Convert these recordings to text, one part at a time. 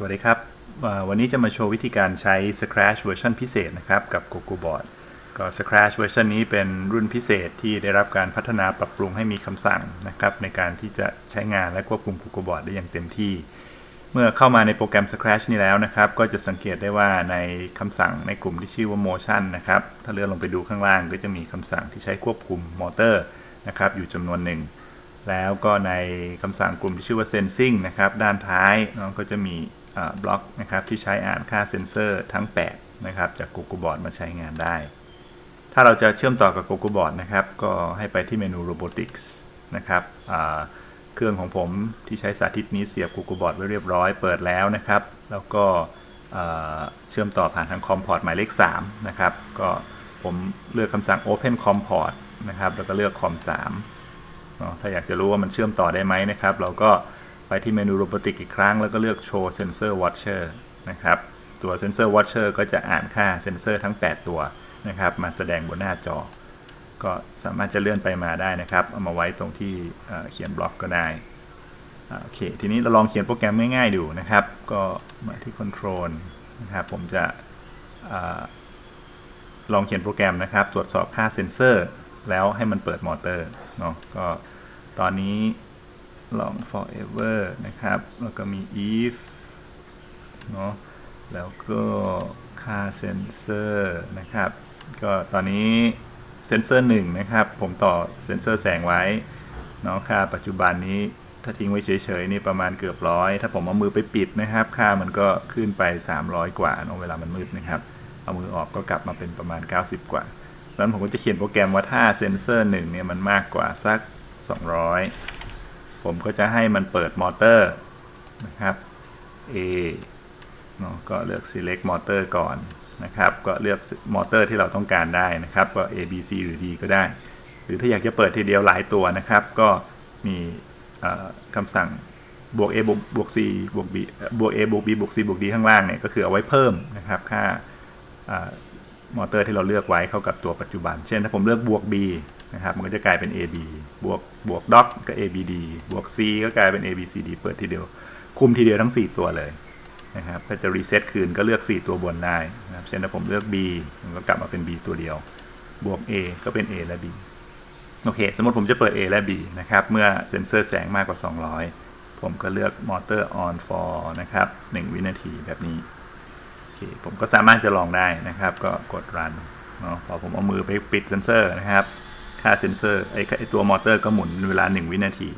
สวัสดีครับ วันนี้จะมาโชว์วิธีการใช้ Scratch เวอร์ชันพิเศษนะครับ กับ GoGoBoard ก็ Scratch เวอร์ชันนี้เป็นรุ่นพิเศษที่ได้รับการพัฒนาปรับปรุงให้มีคำสั่งนะครับ ในการที่จะใช้งานและควบคุม GoGoBoard ได้อย่างเต็มที่ เมื่อเข้ามาในโปรแกรม Scratch นี่แล้วนะครับ ก็จะสังเกตได้ว่าในคำสั่งในกลุ่มที่ชื่อว่า Motion นะครับ ถ้าเลื่อนลงไปดูข้างล่างก็จะมีคำสั่งที่ใช้ควบคุมมอเตอร์นะครับอยู่จำนวนหนึ่ง แล้วก็ในคำสั่งกลุ่มที่ชื่อว่า sensing นะครับ ด้านท้ายเนาะก็จะมีบล็อกนะครับที่ใช้อ่านค่าเซนเซอร์ทั้ง 8 นะครับ จาก Google Board มาใช้งานได้ ถ้าเราจะเชื่อมต่อกับ Google Board นะครับ ก็ให้ไปที่เมนู Robotics นะครับเครื่องของผมที่ใช้สาธิตนี้เสียบ Google Board ไว้เรียบร้อยเปิดแล้วนะครับ แล้วก็เชื่อมต่อผ่านทางคอมพอร์ตหมายเลข 3 นะครับ ก็ผมเลือกคำสั่ง Open COM port นะครับ แล้วก็เลือก COM 3 เนาะถ้าอยากจะรู้ว่ามันเชื่อมต่อได้ไหมนะครับ เราก็ไปที่เมนู Robotic อีกครั้ง แล้วก็เลือก Show Sensor Watcher นะครับ ตัว Sensor Watcher ก็จะอ่านค่าเซนเซอร์ทั้ง 8 ตัวนะครับ มาแสดงบนหน้าจอ ก็สามารถจะเลื่อนไปมาได้นะครับ เอามาไว้ตรงที่เเขียนบล็อกก็ได้โอเค ทีนี้เราลองเขียนโปรแกรมง่ายๆดูนะครับ ก็มาที่ Control นะครับ ผมจะอลองเขียนโปรแกรมนะครับ ตรวจสอบค่าเซนเซอร์ แล้วให้มันเปิดมอเตอร์เนาะก็ตอนนี้ลอง forever นะครับ แล้วก็มี if เนาะแล้วก็ค่าเซนเซอร์นะครับ ก็ตอนนี้เซนเซอร์1นะครับ ผมต่อเซนเซอร์แสงไว้เนาะค่าปัจจุบันนี้ถ้าทิ้งไว้เฉยๆนี่ประมาณเกือบร้อยถ้าผมเอามือไปปิดนะครับ ค่ามันก็ขึ้นไป 300 กว่าเนาะเวลามันมืดนะครับ เอามือออกก็กลับมาเป็นประมาณ 90 กว่า แล้วผมก็จะเขียนโปรแกรมว่าถ้าเซนเซอร์1เนี่ยมันมากกว่าสัก 200 ผมก็จะให้มันเปิดมอเตอร์นะครับ A เนาะก็เลือก select motor ก่อนนะครับ ก็เลือกมอเตอร์ที่เราต้องการได้นะครับ ก็ A B C หรือ D ก็ได้ หรือถ้าอยากจะเปิดทีเดียวหลายตัวนะครับ ก็มีคำสั่งบวก A บวก C บวก B บวก A บวก B บวก C บวก D ข้างล่างเนี่ย ก็คือเอาไว้เพิ่มนะครับ ค่า มอเตอร์ที่เราเลือกไว้เข้ากับตัวปัจจุบัน เช่นถ้าผมเลือกบวก B นะครับ มันก็จะกลายเป็น AB บวกบวกด็อกก็ ABD บวก C ก็กลายเป็น ABCD เปิดทีเดียว คุมทีเดียวทั้ง 4 ตัวเลยนะครับถ้าจะรีเซ็ตคืนก็เลือก 4 ตัวบนได้นะครับ เช่นถ้าผมเลือก B มันก็กลับมาเป็น B ตัวเดียว บวก A ก็เป็น A และ B โอเค สมมติผมจะเปิด A และ B นะครับ เมื่อเซ็นเซอร์แสงมากกว่า 200 ผมก็เลือก Motor on for นะครับ 1 วินาทีแบบนี้ เคผมก็สามารถจะลองได้นะครับ ก็กด run เนาะพอผมเอามือไปปิดเซนเซอร์นะครับ ค่าเซนเซอร์ไอ้ไอ้ตัวมอเตอร์ก็หมุนเวลา 1 วินาที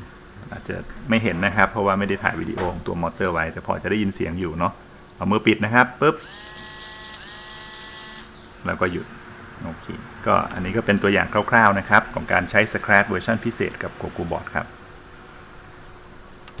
อาจจะไม่เห็นนะครับ เพราะว่าไม่ได้ถ่ายวิดีโอของตัวมอเตอร์ไว้ แต่พอจะได้ยินเสียงอยู่เนาะเอามือปิดนะครับปุ๊บแล้วก็หยุดโอเคก็อันนี้ก็เป็นตัวอย่างคร่าวๆนะครับ ของการใช้ Scratch เวอร์ชันพิเศษกับ GoGoBoard ครับ